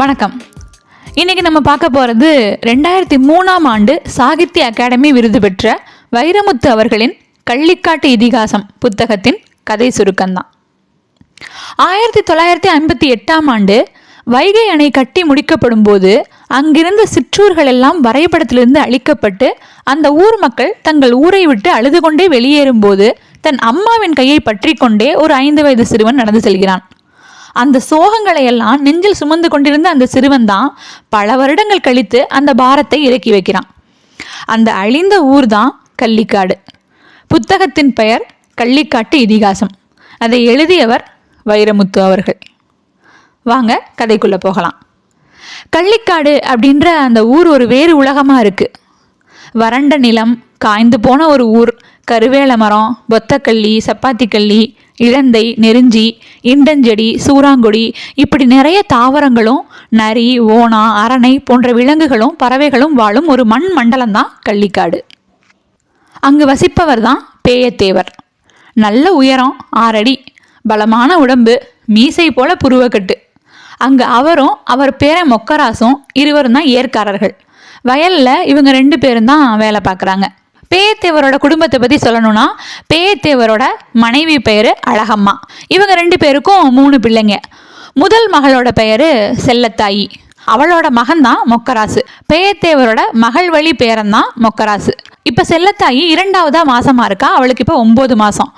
வணக்கம். இன்னைக்கு நம்ம பார்க்க போகிறது ரெண்டாயிரத்தி மூணாம் ஆண்டு சாகித்ய அகாடமி விருது பெற்ற வைரமுத்து அவர்களின் கள்ளிக்காட்டு இதிகாசம் புத்தகத்தின் கதை சுருக்கம்தான். ஆயிரத்தி தொள்ளாயிரத்தி ஐம்பத்தி எட்டாம் ஆண்டு வைகை அணை கட்டி முடிக்கப்படும் போது அங்கிருந்த சிற்றூர்கள் எல்லாம் வரைபடத்திலிருந்து அழிக்கப்பட்டு அந்த ஊர் மக்கள் தங்கள் ஊரை விட்டு அழுது கொண்டே வெளியேறும்போது தன் அம்மாவின் கையை பற்றி கொண்டே ஒரு ஐந்து வயது சிறுவன் நடந்து செல்கிறான். அந்த சோகங்களை எல்லாம் நெஞ்சில் சுமந்து கொண்டிருந்த அந்த சிறுவன் தான் பல வருடங்கள் கழித்து அந்த பாரத்தை இறக்கி வைக்கிறான். அந்த அழிந்த ஊர் தான் கள்ளிக்காடு. புத்தகத்தின் பெயர் கள்ளிக்காட்டு இதிகாசம். அதை எழுதியவர் வைரமுத்து அவர்கள். வாங்க கதைக்குள்ள போகலாம். கள்ளிக்காடு அப்படின்ற அந்த ஊர் ஒரு வேறு உலகமாக இருக்கு. வறண்ட நிலம் காய்ந்து போன ஒரு ஊர் கருவேல மரம் பொத்தக்கள்ளி சப்பாத்திக்கள்ளி இழந்தை நெருஞ்சி இண்டஞ்செடி சூறாங்கொடி இப்படி நிறைய தாவரங்களும் நரி ஓணா அரணை போன்ற விலங்குகளும் பறவைகளும் வாழும் ஒரு மண் மண்டலம் தான் கள்ளிக்காடு. அங்கு வசிப்பவர் தான் பேயத்தேவர். நல்ல உயரம் ஆறடி பலமான உடம்பு மீசை போல புருவக்கட்டு. அங்கு அவரும் அவர் பேர மொக்கராசும் இருவரும் தான் ஏற்காரர்கள். வயல்ல இவங்க ரெண்டு பேரும் தான் வேலை பார்க்குறாங்க. பேயத்தேவரோட குடும்பத்தை பற்றி சொல்லணும்னா பேயத்தேவரோட மனைவி பெயர் அழகம்மா. இவங்க ரெண்டு பேருக்கும் மூணு பிள்ளைங்க. முதல் மகளோட பெயர் செல்லத்தாயி. அவளோட மகன் தான் மொக்கராசு. பேயத்தேவரோட மகள் வழி பேரன் தான் மொக்கராசு. இப்போ செல்லத்தாயி இரண்டாவதாக மாதமாக இருக்கா? அவளுக்கு இப்போ ஒம்பது மாதம்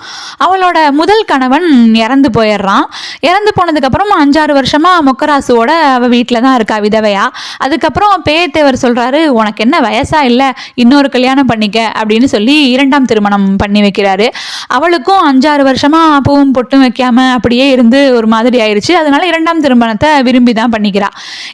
அவளோட முதல் கணவன் இறந்து போயிடுறான். இறந்து போனதுக்கப்புறம் அஞ்சாறு வருஷமாக மொக்கராசுவோட அவள் வீட்டில் தான் இருக்கா விதவையா. அதுக்கப்புறம் பேயத்தேவர் சொல்கிறாரு உனக்கு என்ன வயசா இல்லை? இன்னொரு கல்யாணம் பண்ணிக்க. அப்படின்னு சொல்லி இரண்டாம் திருமணம் பண்ணி வைக்கிறாரு. அவளுக்கும் அஞ்சாறு வருஷமாக பூவும் பொட்டும் வைக்காம அப்படியே இருந்து ஒரு மாதிரி ஆயிடுச்சு அதனால இரண்டாம் திருமணத்தை விரும்பி தான் பண்ணிக்கிறா.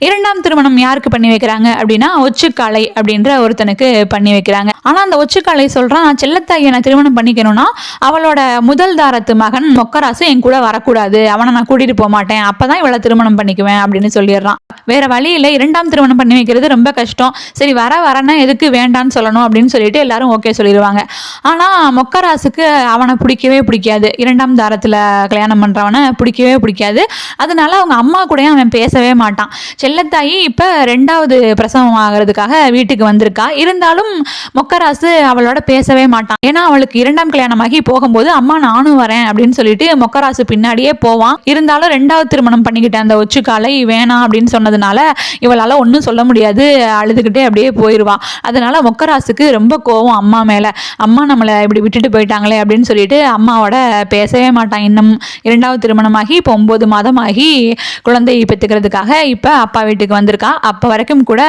இரண்டாம் திருமணம் யாருக்கு பண்ணி வைக்கிறாங்க அப்படின்னா ஒச்சுக்காலை அப்படின்ற ஒருத்தனுக்கு பண்ணி வைக்கிறாங்க. ஆனால் அந்த ஒச்சுக்காலை சொல்கிறான் செல்லத்தாயை நான் திருமணம் பண்ணிக்கணும்னா அவளோட முதல் தாரத்து மகன் மொக்கராசு என் கூட வரக்கூடாது. அவனை நான் கூட்டிட்டு போக மாட்டேன். அப்பதான் இவளை திருமணம் பண்ணிக்குவேன் அப்படின்னு சொல்லிடுறான். வேற வழி இல்லை இரண்டாம் திருமணம் பண்ணி வைக்கிறது ரொம்ப கஷ்டம். சரி வர வரனா எதுக்கு வேண்டான்னு சொல்லணும் அப்படின்னு சொல்லிட்டு எல்லாரும் ஓகே சொல்லிடுவாங்க. ஆனா மொக்கராசுக்கு அவனை பிடிக்கவே பிடிக்காது. இரண்டாம் தாரத்துல கல்யாணம் பண்றவனை பிடிக்கவே பிடிக்காது. அதனால அவங்க அம்மா கூடயும் அவன் பேசவே மாட்டான். செல்லத்தாயி இப்ப ரெண்டாவது பிரசவம் ஆகிறதுக்காக வீட்டுக்கு வந்திருக்கா. இருந்தாலும் மொக்கராசு அவளோட பேசவே மாட்டான். ஏன்னா அவளுக்கு இரண்டாம் கல்யாணமாகி போகும்போது அம்மா நானும் வரேன் அப்படின்னு சொல்லிட்டு மொக்கராசு பின்னாடியே போவான். இருந்தாலும் ரெண்டாவது திருமணம் பண்ணிக்கிட்ட அந்த ஒச்சுக்காலை வேணாம் அப்படின்னு சொன்னதுனால இவளால ஒன்றும் சொல்ல முடியாது. அழுதுகிட்டே அப்படியே போயிடுவான் அதனால மொக்கராசுக்கு ரொம்ப கோவம் அம்மா மேல. அம்மா நம்மளை இப்படி விட்டுட்டு போயிட்டாங்களே அப்படின்னு சொல்லிட்டு அம்மாவோட பேசவே மாட்டான். இன்னும் இரண்டாவது திருமணமாகி இப்போ ஒன்பது மாதமாகி குழந்தை பெற்றுக்கிறதுக்காக இப்போ அப்பா வீட்டுக்கு வந்திருக்கா. அப்போ வரைக்கும் கூட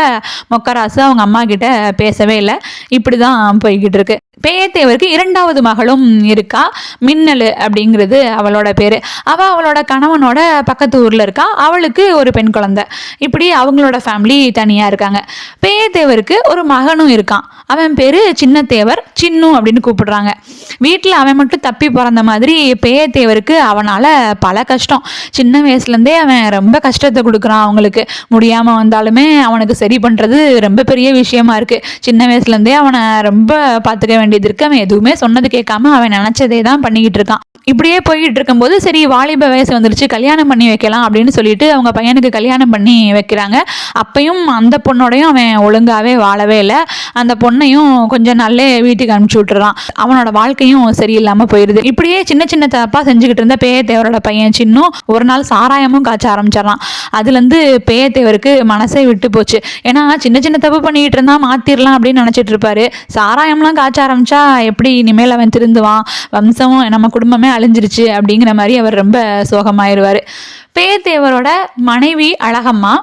மொக்கராசு அவங்க அம்மா கிட்ட பேசவே இல்லை. இப்படி தான் போய்கிட்டு இருக்கு. பேயத்தேவருக்கு இரண்டாவது மகளும் இருக்கா? மின்னல் அப்படிங்கிறது அவளோட பேர். அவள் அவளோட கணவனோட பக்கத்து ஊரில் இருக்கா? அவளுக்கு ஒரு பெண் குழந்தை. இப்படி அவங்களோட ஃபேமிலி தனியாக இருக்காங்க. பேயத்தேவருக்கு ஒரு மகனும் இருக்கான். அவன் பேர் சின்னத்தேவர் சின்னு அப்படின்னு கூப்பிடுறாங்க. வீட்டில் அவன் மட்டும் தப்பி பிறந்த மாதிரி பேயத்தேவருக்கு அவனால் பல கஷ்டம். சின்ன வயசுலேருந்தே அவன் ரொம்ப கஷ்டத்தை கொடுக்குறான் அவங்களுக்கு. முடியாமல் வந்தாலுமே அவனுக்கு சரி பண்ணுறது ரொம்ப பெரிய விஷயமா இருக்குது சின்ன வயசுலேருந்தே அவனை ரொம்ப பார்த்துக்க வேண்டியது இருக்கு. அவன் எதுவுமே சொன்னது கேட்காம அவன் நினச்சதே தான் பண்ணிக்கிட்டு இருக்கான். இப்படியே போய்கிட்டு இருக்கும்போது சரி வாலிப வயசு வந்துருச்சு கல்யாணம் பண்ணி வைக்கலாம் அப்படின்னு சொல்லிட்டு அவங்க பையனுக்கு கல்யாணம் பண்ணி வைக்கிறாங்க. அப்பையும் அந்த பொண்ணோடையும் அவன் ஒழுங்காவே வாழவே இல்லை. அந்த பொண்ணையும் கொஞ்சம் நாள்லே வீட்டுக்கு அனுப்பிச்சி விட்டுறான். அவனோட வாழ்க்கையும் சரியில்லாமல் போயிடுது இப்படியே சின்ன சின்ன தப்பாக செஞ்சுக்கிட்டு இருந்த பேயத்தேவரோட பையன் சின்னும் ஒரு நாள் சாராயமும் காய்ச்ச ஆரம்பிச்சிடறான். அதுலேருந்து பேயத்தேவருக்கு மனசே விட்டு போச்சு. ஏன்னா சின்ன சின்ன தப்பு பண்ணிக்கிட்டு இருந்தால் மாத்திரலாம் அப்படின்னு நினச்சிட்டு இருப்பாரு. சாராயம்லாம் காய்ச்ச ஆரம்பிச்சா எப்படி இனிமேல் அவன் திருந்துவான்? வம்சம் நம்ம குடும்பமே அழிஞ்சிருச்சு அப்படிங்கிற மாதிரி அவர் ரொம்ப சோகமாயிருவார். பேயத்தேவரோட மனைவி அழகம்மா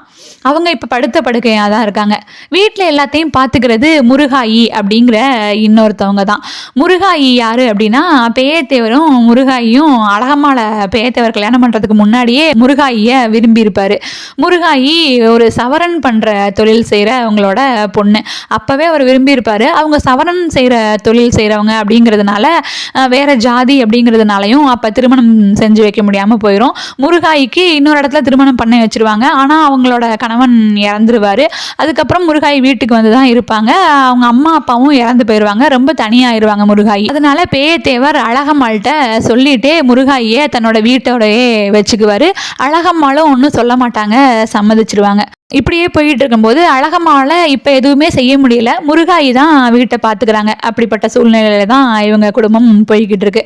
அவங்க இப்போ படுத்த படுக்கையாக தான் இருக்காங்க. வீட்டில் எல்லாத்தையும் பார்த்துக்கிறது முருகாயி அப்படிங்கிற இன்னொருத்தவங்க தான். முருகாயி யார் அப்படின்னா பேயத்தேவரும் முருகாயும் அழகம்மாள பேயத்தேவர் கல்யாணம் பண்ணுறதுக்கு முன்னாடியே முருகாயியை விரும்பியிருப்பார். முருகாயி ஒரு சவரன் பண்ணுற தொழில் செய்கிற அவங்களோட பொண்ணு. அப்போவே அவர் விரும்பியிருப்பார். அவங்க சவரன் செய்கிற தொழில் செய்கிறவங்க அப்படிங்கிறதுனால வேற ஜாதி அப்படிங்கிறதுனாலையும் அப்போ திருமணம் செஞ்சு வைக்க முடியாமல் போயிடும் முருகாய்க்கு இன்னொரு இடத்துல திருமணம் பண்ணி வச்சுருவாங்க. ஆனால் அவங்களோட கணவன் கணவன் இறந்துருவார். அதுக்கப்புறம் முருகாய் வீட்டுக்கு வந்து தான் இருப்பாங்க. அவங்க அம்மா அப்பாவும் இறந்து போயிடுவாங்க ரொம்ப தனியாயிருவாங்க முருகாய். அதனால பேயத்தேவர் அழகம்மாள்கிட்ட சொல்லிட்டே முருகாயை தன்னோட வீட்டோடயே வச்சுக்குவார். அழகம்மாளும் ஒன்றும் சொல்ல மாட்டாங்க சம்மதிச்சிருவாங்க. இப்படியே போயிட்டு இருக்கும்போது அழகம்மாவில் இப்போ எதுவுமே செய்ய முடியல. முருகாயி தான் வீட்டை பார்த்துக்கிறாங்க. அப்படிப்பட்ட சூழ்நிலையில தான் இவங்க குடும்பம் போய்கிட்டு இருக்கு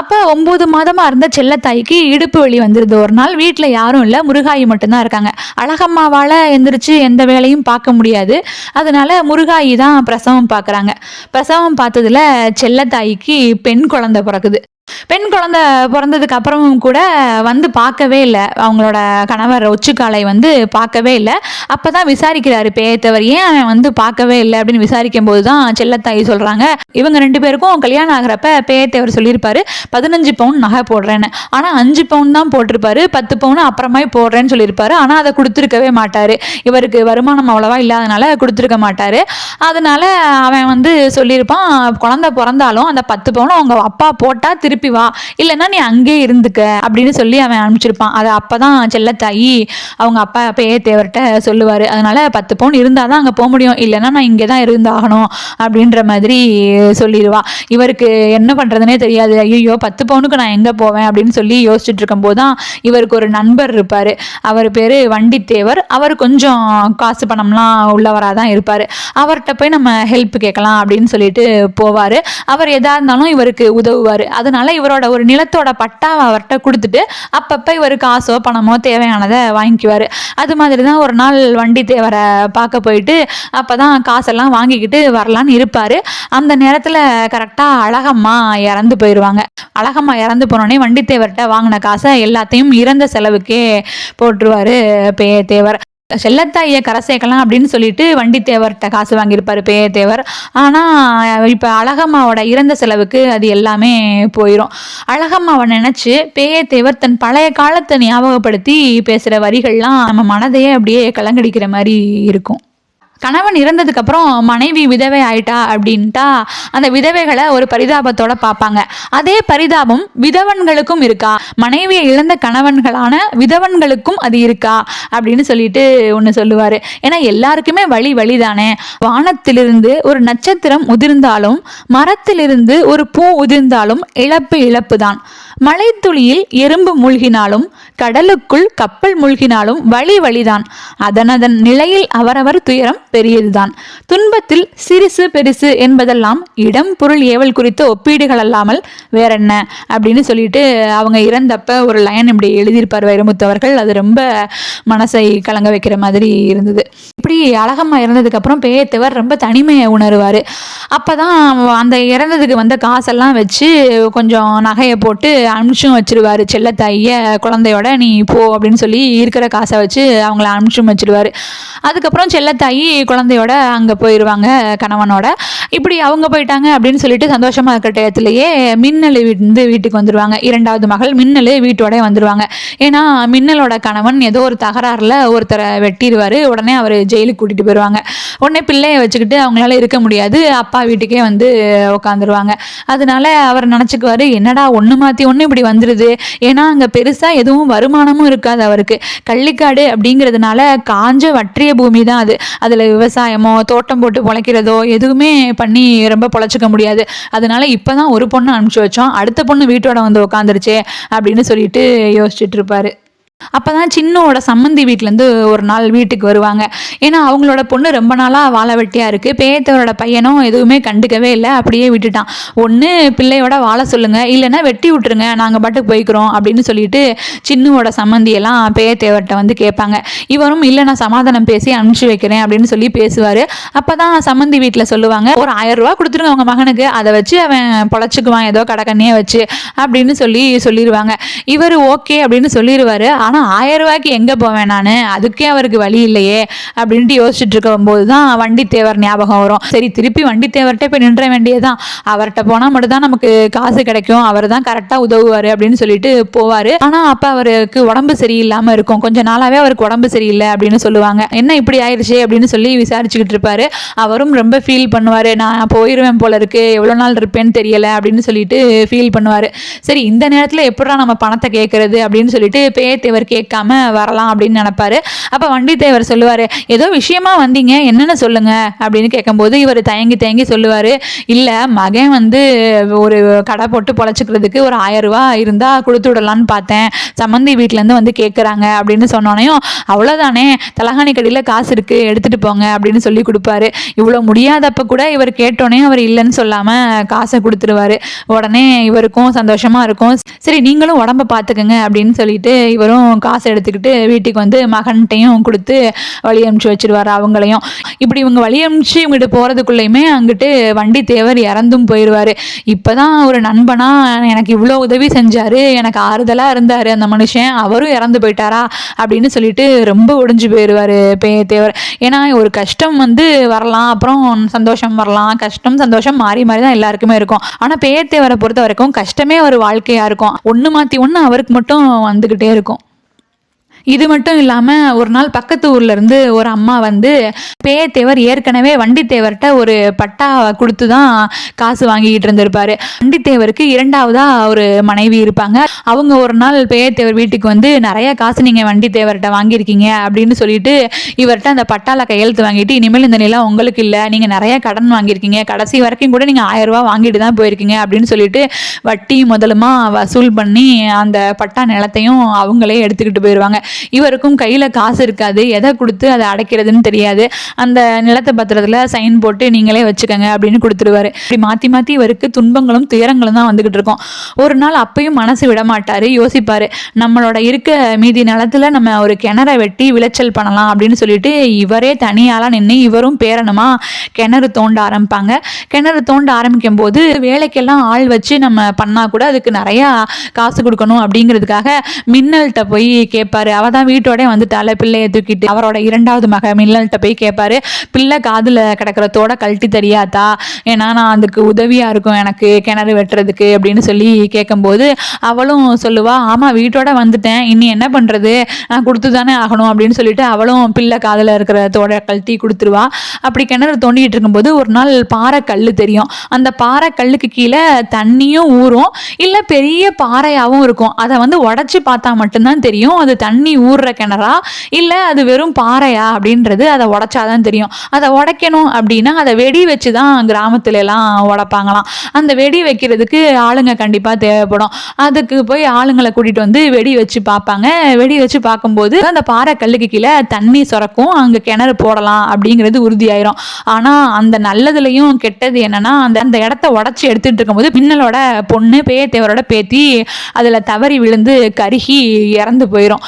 அப்போ ஒம்பது மாதமாக இருந்த செல்லத்தாய்க்கு இடுப்பு வலி வந்துடுது ஒரு நாள் வீட்டில் யாரும் இல்லை. முருகாயி மட்டும்தான் இருக்காங்க. அழகம்மாவால் எந்திரிச்சு எந்த வேலையும் பார்க்க முடியாது. அதனால முருகாயி தான் பிரசவம் பார்க்குறாங்க. பிரசவம் பார்த்ததுல செல்லத்தாய்க்கு பெண் குழந்தை பிறக்குது. பெண் குழந்தை பிறந்ததுக்கு அப்புறமும் கூட வந்து பார்க்கவே இல்லை. அவங்களோட கணவர் ஒச்சுக்காலை வந்து பார்க்கவே இல்லை. அப்போ தான் விசாரிக்கிறாரு பேத்தவர் ஏன் அவன் வந்து பார்க்கவே இல்லை? அப்படின்னு விசாரிக்கும் போது தான் செல்லத்தாய் சொல்கிறாங்க இவங்க ரெண்டு பேருக்கும் கல்யாணம் ஆகிறப்ப பேத்தவர் சொல்லியிருப்பாரு. பதினஞ்சு பவுன் நகை போடுறேன்னு. ஆனால் அஞ்சு பவுன் தான் போட்டிருப்பாரு. பத்து பவுன் அப்புறமா போடுறேன்னு சொல்லியிருப்பாரு. ஆனால் அதை கொடுத்துருக்கவே மாட்டார். இவருக்கு வருமானம் அவ்வளோவா இல்லாதனால கொடுத்துருக்க மாட்டார். அதனால அவன் வந்து சொல்லியிருப்பான் குழந்தை பிறந்தாலும் அந்த பத்து பவுன் அவங்க அப்பா போட்டால் திருப்பி வா. இல்லைன்னா நீ அங்கேயே இருந்துக்க அப்படின்னு சொல்லி அவன் அனுப்பிச்சிருப்பான். அதை அப்போ தான் செல்லத்தாயி அவங்க அப்பா அப்பயே தேவர்கிட்ட சொல்லுவார். அதனால பத்து பவுன் இருந்தால் தான் அங்கே போக முடியும். இல்லைன்னா நான் இங்கே தான் இருந்தாகணும் அப்படின்ற மாதிரி சொல்லிடுவா. இவருக்கு என்ன பண்ணுறதுனே தெரியாது. ஐயோ பத்து பவுனுக்கு நான் எங்கே போவேன் அப்படின்னு சொல்லி யோசிச்சுட்டு இருக்கும்போது தான் இவருக்கு ஒரு நண்பர் இருப்பார். அவர் பேர் வண்டித்தேவர். அவர் கொஞ்சம் காசு பணம்லாம் உள்ளவராக தான் இருப்பார். அவர்கிட்ட போய் நம்ம ஹெல்ப் கேட்கலாம் அப்படின்னு சொல்லிட்டு போவார். அவர் எதாக இருந்தாலும் இவருக்கு உதவுவார். அதனால இவரோட ஒரு நிலத்தோட பட்டாவை அவர்கிட்ட கொடுத்துட்டு அப்பப்போ இவர் காசோ பணமோ தேவையானதை வாங்கிக்குவார். அது மாதிரி தான் ஒரு நாள் வண்டி தேவரை பார்க்க போயிட்டு அப்போ தான் காசெல்லாம் வாங்கிக்கிட்டு வரலான்னு இருப்பார். அந்த நேரத்தில் கரெக்டாக அழகம்மா இறந்து போயிடுவாங்க அழகம்மா இறந்து போனோடனே வண்டித்தேவர்கிட்ட வாங்கின காசை எல்லாத்தையும் இறந்த செலவுக்கே போட்டுருவாரு பே தேவர். செல்லத்தாயை கரை சேர்க்கலாம் அப்படின்னு சொல்லிட்டு வண்டித்தேவர்கிட்ட காசு வாங்கியிருப்பாரு பேயத்தேவர் ஆனால் இப்போ அழகம்மாவோட இறந்த செலவுக்கு அது எல்லாமே போயிடும் அழகம்மாவை நினச்சி பேயத்தேவர் தன் பழைய காலத்தை ஞாபகப்படுத்தி பேசுகிற வரிகள்லாம் நம்ம மனதையே அப்படியே கலங்கடிக்கிற மாதிரி இருக்கும். கணவன் இறந்ததுக்கு அப்புறம் மனைவி விதவை ஆயிட்டா அப்படின்ட்டா அந்த விதவைகளை ஒரு பரிதாபத்தோட பார்ப்பாங்க. அதே பரிதாபம் விதவன்களுக்கும் இருக்கா? மனைவியை இழந்த கணவன்களான விதவன்களுக்கும் அது இருக்கா? அப்படின்னு சொல்லிட்டு ஒன்று சொல்லுவார். ஏன்னா எல்லாருக்குமே வழி வழிதானே. வானத்திலிருந்து ஒரு நட்சத்திரம் உதிர்ந்தாலும் மரத்திலிருந்து ஒரு பூ உதிர்ந்தாலும் இழப்பு இழப்பு தான் மலைத்துளியில் எறும்பு மூழ்கினாலும் கடலுக்குள் கப்பல் மூழ்கினாலும் வழி வழிதான். அதனதன் நிலையில் அவரவர் துயரம் பெரியதுதான். துன்பத்தில் சிறிசு பெருசு என்பதெல்லாம் இடம் பொருள் ஏவல் குறித்த ஒப்பீடுகள் அல்லாமல் வேறென்ன? அப்படின்னு சொல்லிட்டு அவங்க இறந்தப்ப ஒரு லைன் இப்படி எழுதியிருப்பார் வைரமுத்து அவர்கள். அது ரொம்ப மனசை கலங்க வைக்கிற மாதிரி இருந்தது. இப்படி அழகம்மா இறந்ததுக்கு அப்புறம் பேயத்தவர் ரொம்ப தனிமையை உணருவார். அப்போ தான் அந்த இறந்ததுக்கு வந்த காசெல்லாம் வச்சு கொஞ்சம் நகையை போட்டு அனுப்பிச்சும் வச்சிருவாரு. செல்லத்தாய குழந்தையோட நீ போ அப்படின்னு சொல்லி இருக்கிற காசை வச்சு அவங்கள அனுப்பிச்சும் வச்சிருவாரு. அதுக்கப்புறம் செல்லத்தாயி குழந்தையோட அங்கே போயிடுவாங்க கணவனோட. இப்படி அவங்க போயிட்டாங்க அப்படின்னு சொல்லிட்டு சந்தோஷமா இருக்கிற டயத்துலேயே மின்னல் வந்து வீட்டுக்கு வந்துடுவாங்க இரண்டாவது மகள் மின்னல் வீட்டோட வந்துடுவாங்க ஏன்னா மின்னலோட கணவன் ஏதோ ஒரு தகராறில் ஒருத்தரை வெட்டிடுவார். உடனே அவர் ஜெயிலுக்கு கூட்டிகிட்டு போயிடுவாங்க உடனே பிள்ளைய வச்சுக்கிட்டு அவங்களால இருக்க முடியாது. அப்பா வீட்டுக்கே வந்து உட்காந்துருவாங்க அதனால அவர் நினச்சிக்குவார் என்னடா ஒன்று மாற்றி ஒன்று இப்படி வந்துடுது ஏன்னா அங்கே பெருசாக எதுவும் வருமானமும் இருக்காது அவருக்கு. கள்ளிக்காடு அப்படிங்கிறதுனால காஞ்ச வற்றிய பூமி தான் அது. அதில் விவசாயமோ தோட்டம் போட்டு பொழைக்கிறதோ எதுவுமே பண்ணி ரொம்ப பொழைச்சிக்க முடியாது. அதனால இப்போ தான் ஒரு பொண்ணு அனுப்பிச்சி வச்சோம். அடுத்த பொண்ணு வீட்டோட வந்து உட்காந்துருச்சே அப்படின்னு சொல்லிட்டு யோசிச்சுட்டு இருப்பாரு. அப்போ தான் சின்னோட சம்மந்தி வீட்டிலேருந்து ஒரு நாள் வீட்டுக்கு வருவாங்க. ஏன்னா அவங்களோட பொண்ணு ரொம்ப நாளாக வாழ வெட்டியாக இருக்குது பேத்தவரோட பையனும் எதுவுமே கண்டுக்கவே இல்லை. அப்படியே விட்டுட்டான். ஒன்று பிள்ளையோட வாழ சொல்லுங்கள் இல்லைன்னா வெட்டி விட்டுருங்க. நாங்கள் பாட்டுக்கு போய்க்கிறோம். அப்படின்னு சொல்லிட்டு சின்னுவோட சம்மந்தியெல்லாம் பேயத்தேவர்கிட்ட வந்து கேட்பாங்க. இவரும் இல்லை நான் சமாதானம் பேசி அனுப்பிச்சி வைக்கிறேன். அப்படின்னு சொல்லி பேசுவார். அப்போ தான் சம்மந்தி வீட்டில் சொல்லுவாங்க ஒரு ஆயிரம் ரூபா கொடுத்துருங்க அவங்க மகனுக்கு. அதை வச்சு அவன் பொழைச்சிக்குவான். ஏதோ கடக்கண்ணியே வச்சு. அப்படின்னு சொல்லி சொல்லிடுவாங்க இவர் ஓகே அப்படின்னு சொல்லிடுவார் ஆனால் ஆயிரம் ரூபாய்க்கு எங்கே போவேன் நான்? அதுக்கே அவருக்கு வழி இல்லையே அப்படின்ட்டு யோசிச்சுட்டு இருக்கும்போது தான் வண்டி தேவர் ஞாபகம் வரும். சரி திருப்பி வண்டி தேவர்கிட்ட போய் நின்ற வேண்டியதுதான். அவர்கிட்ட போனால் மட்டும் தான் நமக்கு காசு கிடைக்கும். அவர் தான் கரெக்டாக உதவுவார் அப்படின்னு சொல்லிட்டு போவார். ஆனால் அப்போ அவருக்கு உடம்பு சரியில்லாமல் இருக்கும். கொஞ்ச நாளாகவே அவருக்கு உடம்பு சரியில்லை அப்படின்னு சொல்லுவாங்க. என்ன இப்படி ஆயிடுச்சு அப்படின்னு சொல்லி விசாரிச்சுக்கிட்டு இருப்பாரு. அவரும் ரொம்ப ஃபீல் பண்ணுவார். நான் போயிடுவேன் போல இருக்கு. எவ்வளோ நாள் இருப்பேன்னு தெரியலை அப்படின்னு சொல்லிட்டு ஃபீல் பண்ணுவார். சரி இந்த நேரத்தில் எப்படா நம்ம பணத்தை கேட்கறது அப்படின்னு சொல்லிட்டு பேயத்தேவர் வண்டித்தேவர் கேட்காம வரலாம் அப்படின்னு நினப்பாரு. அப்போ வண்டித்தேவர் சொல்லுவார் ஏதோ விஷயமா வந்தீங்க என்னென்ன சொல்லுங்க? அப்படின்னு கேட்கும்போது இவர் தயங்கி தயங்கி சொல்லுவார் இல்லை மகன் வந்து ஒரு கடை போட்டு பொழைச்சிக்கிறதுக்கு ஒரு ஆயிரம் ரூபா இருந்தால் கொடுத்து விடலான்னு பார்த்தேன். சம்மந்தி வீட்டிலேருந்து வந்து கேட்குறாங்க அப்படின்னு சொன்னோனையும் அவ்வளோதானே தலகாணி கடையில் காசு இருக்குது எடுத்துகிட்டு போங்க அப்படின்னு சொல்லி கொடுப்பாரு. இவ்வளோ முடியாதப்ப கூட இவர் கேட்டோன்னே அவர் இல்லைன்னு சொல்லாமல் காசை கொடுத்துருவாரு. உடனே இவருக்கும் சந்தோஷமாக இருக்கும். சரி நீங்களும் உடம்ப பார்த்துக்கங்க அப்படின்னு சொல்லிட்டு இவரும் காசை எடுத்துக்கிட்டு வீட்டுக்கு வந்து மகன்கிட்டையும் கொடுத்து வழி அனுப்பிச்சு வச்சிருவாரு அவங்களையும். இப்படி இவங்க வழி அனுப்பிச்சு இவங்ககிட்ட போகிறதுக்குள்ளேயுமே அங்கிட்டு வண்டி தேவர் இறந்தும் போயிடுவார் இப்போதான் ஒரு நண்பனா எனக்கு இவ்வளோ உதவி செஞ்சாரு எனக்கு ஆறுதலாக இருந்தார் அந்த மனுஷன் அவரும் இறந்து போயிட்டாரா அப்படின்னு சொல்லிட்டு ரொம்ப ஒடிஞ்சு போயிடுவார் பே தேவர். ஏன்னா ஒரு கஷ்டம் வந்து வரலாம் அப்புறம் சந்தோஷம் வரலாம். கஷ்டம் சந்தோஷம் மாறி மாறி தான் எல்லாருக்குமே இருக்கும். ஆனால் பேயத்தேவரை பொறுத்த வரைக்கும் கஷ்டமே ஒரு வாழ்க்கையாக இருக்கும். ஒன்று மாற்றி ஒன்று அவருக்கு மட்டும் வந்துக்கிட்டே இருக்கும். இது மட்டும் இல்லாமல் ஒரு நாள் பக்கத்து ஊர்ல இருந்து ஒரு அம்மா வந்து பேயத்தேவர் ஏற்கனவே வண்டித்தேவர்கிட்ட ஒரு பட்டா கொடுத்து தான் காசு வாங்கிக்கிட்டு இருந்திருப்பாரு. வண்டித்தேவருக்கு இரண்டாவதா ஒரு மனைவி இருப்பாங்க. அவங்க ஒரு நாள் பேயத்தேவர் வீட்டுக்கு வந்து நிறைய காசு நீங்கள் வண்டித்தேவர்கிட்ட வாங்கியிருக்கீங்க அப்படின்னு சொல்லிட்டு இவர்கிட்ட அந்த பட்டால கையெழுத்து வாங்கிட்டு இனிமேல் இந்த நிலம் உங்களுக்கு இல்லை. நீங்கள் நிறைய கடன் வாங்கியிருக்கீங்க. கடைசி வரைக்கும் கூட நீங்கள் ஆயிரம் ரூபாய் வாங்கிட்டு தான் போயிருக்கீங்க அப்படின்னு சொல்லிட்டு வட்டி முதலுமா வசூல் பண்ணி அந்த பட்டா நிலத்தையும் அவங்களே எடுத்துக்கிட்டு போயிடுவாங்க இவருக்கும் கையில் காசு இருக்காது. எதை கொடுத்து அதை அடைக்கிறதுன்னு தெரியாது. அந்த நிலத்தை பத்திரத்தில் சைன் போட்டு நீங்களே வச்சுக்கோங்க அப்படின்னு கொடுத்துருவாரு. இப்படி மாற்றி மாற்றி இவருக்கு துன்பங்களும் துயரங்களும் தான் வந்துக்கிட்டு இருக்கோம். ஒரு நாள் அப்பையும் மனசு விட மாட்டார் யோசிப்பார். நம்மளோட இருக்க மீதி நிலத்துல நம்ம ஒரு கிணற வெட்டி விளைச்சல் பண்ணலாம் அப்படின்னு சொல்லிட்டு இவரே தனியாலாம் நின்று இவரும் பேரணுமா கிணறு தோண்ட ஆரம்பிப்பாங்க. கிணறு தோண்ட ஆரம்பிக்கும் போது வேலைக்கெல்லாம் ஆள் வச்சு நம்ம பண்ணால் கூட அதுக்கு நிறையா காசு கொடுக்கணும் அப்படிங்கிறதுக்காக மின்னல்கிட்ட போய் கேட்பாரு அவ தான் வீட்டோட வந்துட்டால பிள்ளையை தூக்கிட்டு அவரோட இரண்டாவது மக மின்னல்கிட்ட போய் கேட்பாரு பிள்ளை காதில் கிடக்கிற தோட கழட்டி தெரியாதா? ஏன்னா நான் அதுக்கு உதவியாக இருக்கும் எனக்கு கிணறு வெட்டுறதுக்கு அப்படின்னு சொல்லி கேட்கும்போது அவளும் சொல்லுவா ஆமாம் வீட்டோட வந்துட்டேன் இனி என்ன பண்ணுறது நான் கொடுத்து தானே ஆகணும் அப்படின்னு சொல்லிட்டு அவளும் பிள்ளை காதில் இருக்கிற தோட கழட்டி கொடுத்துருவா. அப்படி கிணறு தோண்டிகிட்டு இருக்கும்போது ஒரு நாள் பாறை கல் தெரியும். அந்த பாறை கல்லுக்கு கீழே தண்ணியும் ஊறும். இல்லை பெரிய பாறையாகவும் இருக்கும். அதை வந்து உடச்சி பார்த்தா மட்டும்தான் தெரியும். அது தண்ணி ஊறுற கிணறா? இல்லை அது வெறும் பாறையா? அப்படின்றது அதை உடச்சாதான் தெரியும். அதை உடைக்கணும் அப்படின்னா அதை வெடி வச்சு தான் கிராமத்துல எல்லாம் உடைப்பாங்களாம். அந்த வெடி வைக்கிறதுக்கு ஆளுங்க கண்டிப்பாக தேவைப்படும். அதுக்கு போய் ஆளுங்களை கூட்டிகிட்டு வந்து வெடி வச்சு பார்ப்பாங்க. வெடி வச்சு பார்க்கும்போது அந்த பாறை கல்லுக்கு கீழே தண்ணி சுரக்கும். அங்கே கிணறு போடலாம் அப்படிங்கிறது உறுதியாயிரும். ஆனால் அந்த நல்லதுலையும் கெட்டது என்னன்னா அந்த அந்த இடத்த உடச்சி எடுத்துட்டு இருக்கும்போது பின்னலோட பொண்ணு பேத்தேவரோட பேத்தி அதில் தவறி விழுந்து கருகி இறந்து போயிடும்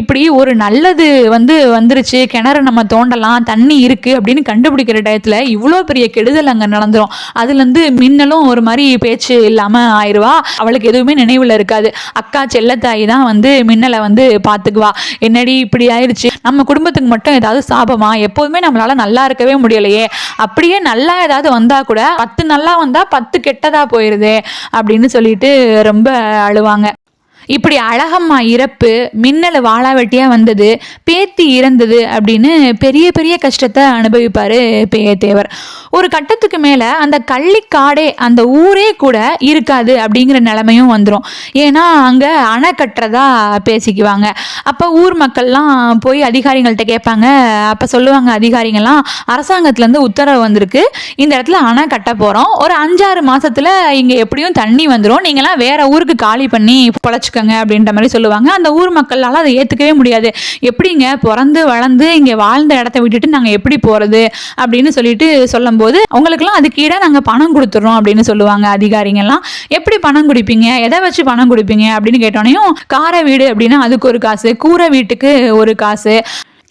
இப்படி ஒரு நல்லது வந்து வந்துருச்சு கிணறு நம்ம தோண்டலாம் தண்ணி இருக்குது அப்படின்னு கண்டுபிடிக்கிற டயத்தில் இவ்வளோ பெரிய கெடுதல் அங்கே நடந்துரும். அதுலேருந்து மின்னலும் ஒரு மாதிரி பேச்சு இல்லாமல் ஆயிடுவா அவளுக்கு எதுவுமே நினைவில் இருக்காது. அக்கா செல்லத்தாயி தான் வந்து மின்னலை வந்து பார்த்துக்குவா என்னடி இப்படி ஆயிடுச்சு நம்ம குடும்பத்துக்கு மட்டும் ஏதாவது சாபமா? எப்போதுமே நம்மளால நல்லா இருக்கவே முடியலையே. அப்படியே நல்லா ஏதாவது வந்தால் கூட பத்து நல்லா வந்தால் பத்து கெட்டதாக போயிடுது அப்படின்னு சொல்லிட்டு ரொம்ப அழுவாங்க. இப்படி அழகம்மா இறப்பு மின்னல் வாழாவெட்டியாக வந்தது பேத்தி இறந்தது அப்படின்னு பெரிய பெரிய கஷ்டத்தை அனுபவிப்பார் பேயத்தேவர் ஒரு கட்டத்துக்கு மேலே அந்த கள்ளிக்காடே அந்த ஊரே கூட இருக்காது அப்படிங்கிற நிலைமையும் வந்துடும் ஏன்னா அங்கே அணை கட்டுறதா பேசிக்குவாங்க. அப்போ ஊர் மக்கள்லாம் போய் அதிகாரிகள்கிட்ட கேட்பாங்க. அப்போ சொல்லுவாங்க அதிகாரிகள்லாம் அரசாங்கத்துலேருந்து உத்தரவு வந்திருக்கு. இந்த இடத்துல அணை கட்ட போகிறோம் ஒரு அஞ்சாறு மாதத்தில் இங்கே எப்படியும் தண்ணி வந்துடும் நீங்களாம் வேற ஊருக்கு காலி பண்ணி வச்சுக்கோங்க அப்படின்ற மாதிரி சொல்லுவாங்க. அந்த ஊர் மக்களால் அதை ஏற்றுக்கவே முடியாது. எப்படிங்க? பிறந்து வளர்ந்து இங்கே வாழ்ந்த இடத்த விட்டுட்டு நாங்கள் எப்படி போகிறது அப்படின்னு சொல்லிட்டு சொல்லும்போது அவங்களுக்குலாம் அதுக்கீடாக நாங்கள் பணம் கொடுத்துட்றோம் அப்படின்னு சொல்லுவாங்க அதிகாரிங்கெல்லாம். எப்படி பணம் கொடுப்பீங்க? எதை வச்சு பணம் கொடுப்பீங்க? அப்படின்னு கேட்டோனையும் காரை வீடு அப்படின்னா அதுக்கு ஒரு காசு கூரை வீட்டுக்கு ஒரு காசு.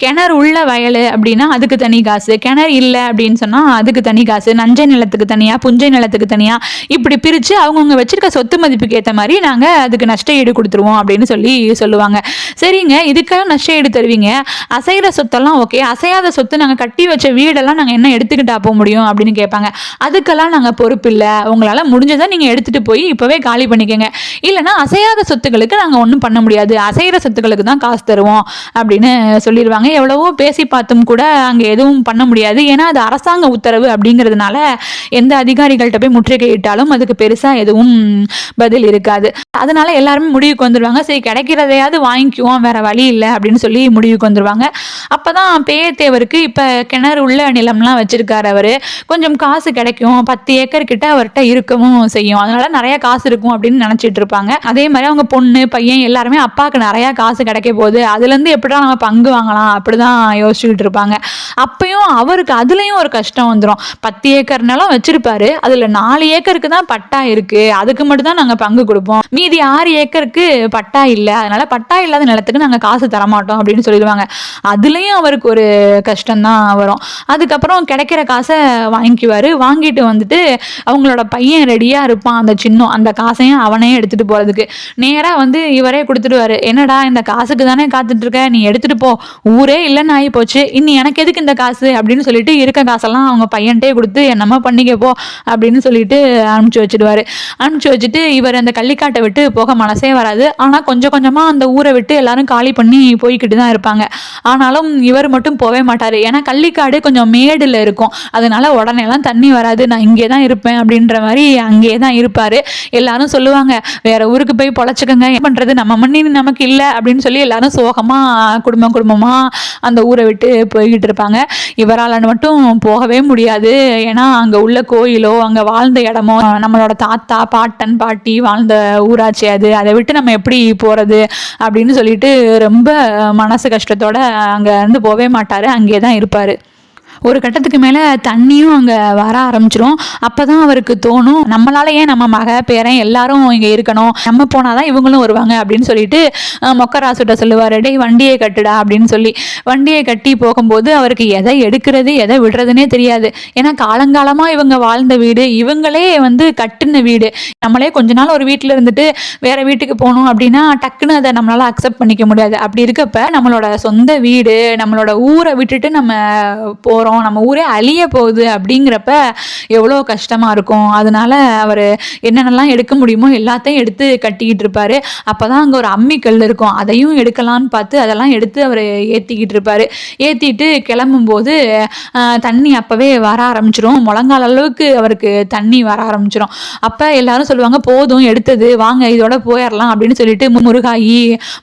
கிணறு உள்ள வயல் அப்படின்னா அதுக்கு தனி காசு. கிணறு இல்லை அப்படின்னு சொன்னால் அதுக்கு தனி காசு. நஞ்சை நிலத்துக்கு தனியாக புஞ்சை நிலத்துக்கு தனியாக இப்படி பிரித்து அவங்கவுங்க வச்சுருக்க சொத்து மதிப்புக்கு ஏற்ற மாதிரி நாங்கள் அதுக்கு நஷ்ட ஈடு கொடுத்துருவோம் அப்படின்னு சொல்லி சொல்லுவாங்க. சரிங்க இதுக்கெல்லாம் நஷ்ட ஈடு தருவீங்க. அசைகிற சொத்தெல்லாம் ஓகே அசையாத சொத்து நாங்கள் கட்டி வச்ச வீடெல்லாம் நாங்கள் என்ன எடுத்துக்கிட்டா போக முடியும் அப்படின்னு கேட்பாங்க. அதுக்கெல்லாம் நாங்கள் பொறுப்பு இல்லை. உங்களால் முடிஞ்சதை நீங்கள் எடுத்துகிட்டு போய் இப்போவே காலி பண்ணிக்கோங்க. இல்லைன்னா அசையாத சொத்துக்களுக்கு நாங்கள் ஒன்றும் பண்ண முடியாது. அசைகிற சொத்துக்களுக்கு தான் காசு தருவோம் அப்படின்னு சொல்லிடுவாங்க. எவ்வளவோ பேசி பார்த்தும் கூட அங்கே எதுவும் பண்ண முடியாது. ஏன்னா அது அரசாங்க உத்தரவு அப்படிங்கிறதுனால எந்த அதிகாரிகள்கிட்ட போய் முற்றுகையிட்டாலும் அதுக்கு பெருசாக எதுவும் பதில் இருக்காது. அதனால எல்லாருமே முடிவுக்கு வந்துடுவாங்க சரி கிடைக்கிறதையாவது வாங்கிக்குவோம் வேற வழி இல்லை அப்படின்னு சொல்லி முடிவுக்கு வந்துடுவாங்க அப்போ தான் பேயத்தேவருக்கு இப்போ கிணறு உள்ள நிலம்லாம் வச்சிருக்காரு அவர். கொஞ்சம் காசு கிடைக்கும். பத்து ஏக்கர் கிட்ட அவர்கிட்ட இருக்கவும் செய்யும். அதனால நிறைய காசு இருக்கும் அப்படின்னு நினச்சிட்டு இருப்பாங்க. அதே மாதிரி அவங்க பொண்ணு பையன் எல்லாருமே அப்பாவுக்கு நிறைய காசு கிடைக்க போகுது. அதுலேருந்து எப்படிடா நம்ம பங்கு வாங்கலாம் அப்படிதான் யோசிச்சுக்கிட்டு இருப்பாங்க. அப்பயும் அவருக்கு அதுலேயும் ஒரு கஷ்டம் வந்துடும் பத்து ஏக்கர் நிலம் வச்சிருப்பாரு. அதில் நாலு ஏக்கருக்கு தான் பட்டா இருக்கு. அதுக்கு மட்டும் தான் நாங்கள் பங்கு கொடுப்போம். மீதி ஆறு ஏக்கருக்கு பட்டா இல்லை. அதனால பட்டா இல்லாத நிலத்துக்கு நாங்கள் காசு தரமாட்டோம் அப்படின்னு சொல்லிடுவாங்க. அதுலேயும் அவருக்கு ஒரு கஷ்டம் தான் வரும். அதுக்கப்புறம் கிடைக்கிற காசை வாங்கிக்குவார். வாங்கிட்டு வந்துட்டு அவங்களோட பையன் ரெடியாக இருப்பான். அந்த சின்னம் அந்த காசையும் அவனே எடுத்துகிட்டு போகிறதுக்கு நேராக வந்து இவரே கொடுத்துடுவாரு. என்னடா இந்த காசுக்கு தானே காத்துட்டு இருக்க? நீ எடுத்துகிட்டு போ. ஊர் இல்லைன்னு ஆகி போச்சு இனி எனக்கு எதுக்கு இந்த காசு? அப்படின்னு சொல்லிட்டு இருக்க காசெல்லாம் அவங்க பையன்ட்டே கொடுத்து என்னம்மா பண்ணிக்கப்போ அப்படின்னு சொல்லிட்டு அனுப்பிச்சி வச்சிடுவாரு. அனுப்பிச்சி வச்சுட்டு இவர் அந்த கள்ளிக்காட்டை விட்டு போக மனசே வராது. ஆனால் கொஞ்சம் கொஞ்சமாக அந்த ஊரை விட்டு எல்லாரும் காலி பண்ணி போய்கிட்டு தான் இருப்பாங்க. ஆனாலும் இவர் மட்டும் போகவே மாட்டார். ஏன்னா கள்ளிக்காடு கொஞ்சம் மேடில் இருக்கும். அதனால உடனேலாம் தண்ணி வராது. நான் இங்கே தான் இருப்பேன் அப்படின்ற மாதிரி அங்கேயே தான் இருப்பார். எல்லாரும் சொல்லுவாங்க வேற ஊருக்கு போய் பொழைச்சிக்கோங்க. என்ன பண்ணுறது நம்ம மண்ணி நமக்கு இல்லை அப்படின்னு சொல்லி எல்லாரும் சோகமாக குடும்பம் குடும்பமாக அந்த ஊரை விட்டு போய்கிட்டு இருப்பாங்க. இவரால் மட்டும் போகவே முடியாது. ஏன்னா அங்கே உள்ள கோயிலோ அங்கே வாழ்ந்த இடமோ நம்மளோட தாத்தா பாட்டன் பாட்டி வாழ்ந்த ஊராட்சி அது. அதை விட்டு நம்ம எப்படி போகிறது அப்படின்னு சொல்லிட்டு ரொம்ப மனசு கஷ்டத்தோட அங்கே இருந்து போகவே மாட்டார். அங்கேயே தான் இருப்பார். ஒரு கட்டத்துக்கு மேலே தண்ணியும் அங்கே வர ஆரம்பிச்சிரும். அப்போ தான் அவருக்கு தோணும் நம்மளால ஏன் நம்ம மக பேரன் எல்லாரும் இங்கே இருக்கணும்? நம்ம போனால் தான் இவங்களும் வருவாங்க அப்படின்னு சொல்லிட்டு மொக்கராசுட்ட சொல்லுவார் டேய் வண்டியை கட்டுடா அப்படின்னு சொல்லி. வண்டியை கட்டி போகும்போது அவருக்கு எதை எடுக்கிறது எதை விடுறதுனே தெரியாது. ஏன்னா காலங்காலமாக இவங்க வாழ்ந்த வீடு இவங்களே வந்து கட்டின வீடு. நம்மளே கொஞ்ச நாள் ஒரு வீட்டில் இருந்துட்டு வேற வீட்டுக்கு போகணும் அப்படின்னா டக்குன்னு அதை நம்மளால அக்செப்ட் பண்ணிக்க முடியாது. அப்படி இருக்கப்ப நம்மளோட சொந்த வீடு நம்மளோட ஊரை விட்டுட்டு நம்ம போகிறோம் நம்ம ஊரே அழிய போகுது அப்படிங்கிறப்ப எவ்வளோ கஷ்டமாக இருக்கும். அதனால அவர் என்னென்னலாம் எடுக்க முடியுமோ எல்லாத்தையும் எடுத்து கட்டிக்கிட்டு இருப்பார். அப்போ தான் அங்கே ஒரு அம்மிக்கல் இருக்கும். அதையும் எடுக்கலான்னு பார்த்து அதெல்லாம் எடுத்து அவர் ஏற்றிக்கிட்டு இருப்பார். ஏற்றிட்டு கிளம்பும்போது தண்ணி அப்போவே வர ஆரம்பிச்சிரும். முழங்கால் அளவுக்கு அவருக்கு தண்ணி வர ஆரம்பிச்சிரும். அப்போ எல்லாரும் சொல்லுவாங்க போதும் எடுத்தது. வாங்க இதோட போயிடலாம் அப்படின்னு சொல்லிட்டு முருகாயி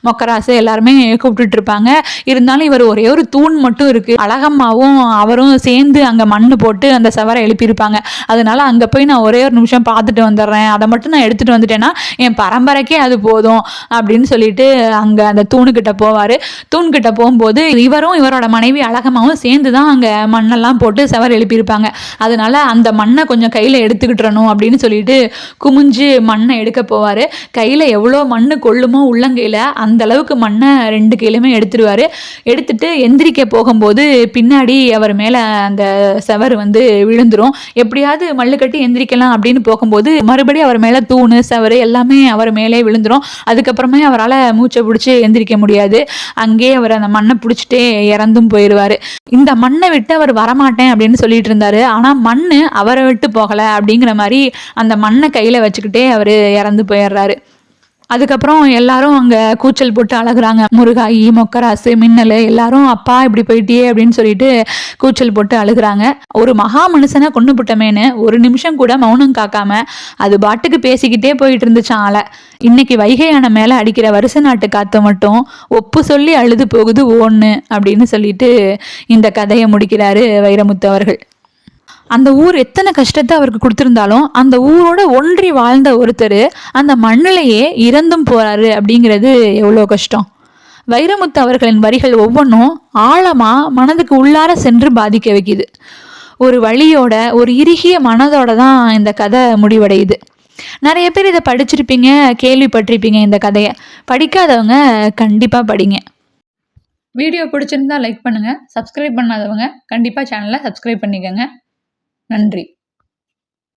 மொக்கராசு எல்லாருமே கூப்பிட்டுட்டு இருப்பாங்க. இருந்தாலும் இவர் ஒரே ஒரு தூண் மட்டும் இருக்கு. அழகம்மாவும் அவர் அவரும் சேர்ந்து அங்கே மண் போட்டு அந்த சவரை எழுப்பியிருப்பாங்க. அதனால அங்கே போய் நான் ஒரே ஒரு நிமிஷம் பார்த்துட்டு வந்துடுறேன். அதை மட்டும் நான் எடுத்துட்டு வந்துட்டேன்னா என் பரம்பரைக்கே அது போதும் அப்படின்னு சொல்லிட்டு அங்கே அந்த தூணுக்கிட்ட போவார். தூண்கிட்ட போகும்போது இவரும் இவரோட மனைவி அழகமாகவும் சேர்ந்து தான் அங்கே மண்ணெல்லாம் போட்டு செவர் எழுப்பியிருப்பாங்க. அதனால அந்த மண்ணை கொஞ்சம் கையில் எடுத்துக்கிட்டுறணும் அப்படின்னு சொல்லிட்டு குமிஞ்சு மண்ணை எடுக்க போவார். கையில் எவ்வளோ மண் கொள்ளுமோ உள்ளங்கையில் அந்த அளவுக்கு மண்ணை ரெண்டு கையிலுமே எடுத்துருவார். எடுத்துட்டு எந்திரிக்க போகும்போது பின்னாடி அவர் மேலே மேலே அந்த செவர் வந்து விழுந்துரும். எப்படியாவது மல்லு கட்டி எந்திரிக்கலாம் அப்படின்னு போகும்போது மறுபடியும் அவர் மேலே தூணு செவரு எல்லாமே அவர் மேலே விழுந்துரும். அதுக்கப்புறமே அவரால் மூச்சை பிடிச்சி எந்திரிக்க முடியாது. அங்கேயே அவர் அந்த மண்ணை பிடிச்சிட்டே இறந்தும் போயிடுவார் இந்த மண்ணை விட்டு அவர் வரமாட்டேன் அப்படின்னு சொல்லிட்டு இருந்தாரு. ஆனால் மண் அவரை விட்டு போகலை அப்படிங்கிற மாதிரி அந்த மண்ணை கையில் வச்சுக்கிட்டே அவர் இறந்து போயிடுறாரு. அதுக்கப்புறம் எல்லாரும் அங்கே கூச்சல் போட்டு அழகுறாங்க. முருகாயி மொக்கராசு மின்னல் எல்லாரும் அப்பா இப்படி போயிட்டியே அப்படின்னு சொல்லிட்டு கூச்சல் போட்டு அழுகுறாங்க. ஒரு மகா மனுஷனை கொண்டு புட்டமேன்னு ஒரு நிமிஷம் கூட மௌனம் காக்காம அது பாட்டுக்கு பேசிக்கிட்டே போயிட்டு இருந்துச்சான் ஆளை. இன்னைக்கு வைகை அணை மேலே அடிக்கிற வருஷ நாட்டு காற்று மட்டும் ஒப்பு சொல்லி அழுது போகுது ஒன்று அப்படின்னு சொல்லிட்டு இந்த கதையை முடிக்கிறாரு வைரமுத்து அவர்கள். அந்த ஊர் எத்தனை கஷ்டத்தை அவருக்கு கொடுத்துருந்தாலும் அந்த ஊரோட ஒன்றி வாழ்ந்த ஒருத்தர் அந்த மண்ணிலேயே இறந்தும் போறாரு அப்படிங்கிறது எவ்வளோ கஷ்டம். வைரமுத்து அவர்களின் வரிகள் ஒவ்வொன்றும் ஆழமாக மனதுக்கு உள்ளார சென்று பாதிக்க வைக்குது. ஒரு வழியோட ஒரு இறுகிய மனதோட தான் இந்த கதை முடிவடையுது. நிறைய பேர் இதை படிச்சிருப்பீங்க கேள்விப்பட்டிருப்பீங்க இந்த கதையை. படிக்காதவங்க கண்டிப்பாக படிங்க. வீடியோ பிடிச்சிருந்தா லைக் பண்ணுங்கள் சப்ஸ்கிரைப் பண்ணாதவங்க கண்டிப்பாக சேனலை சப்ஸ்கிரைப் பண்ணிக்கோங்க. நன்றி.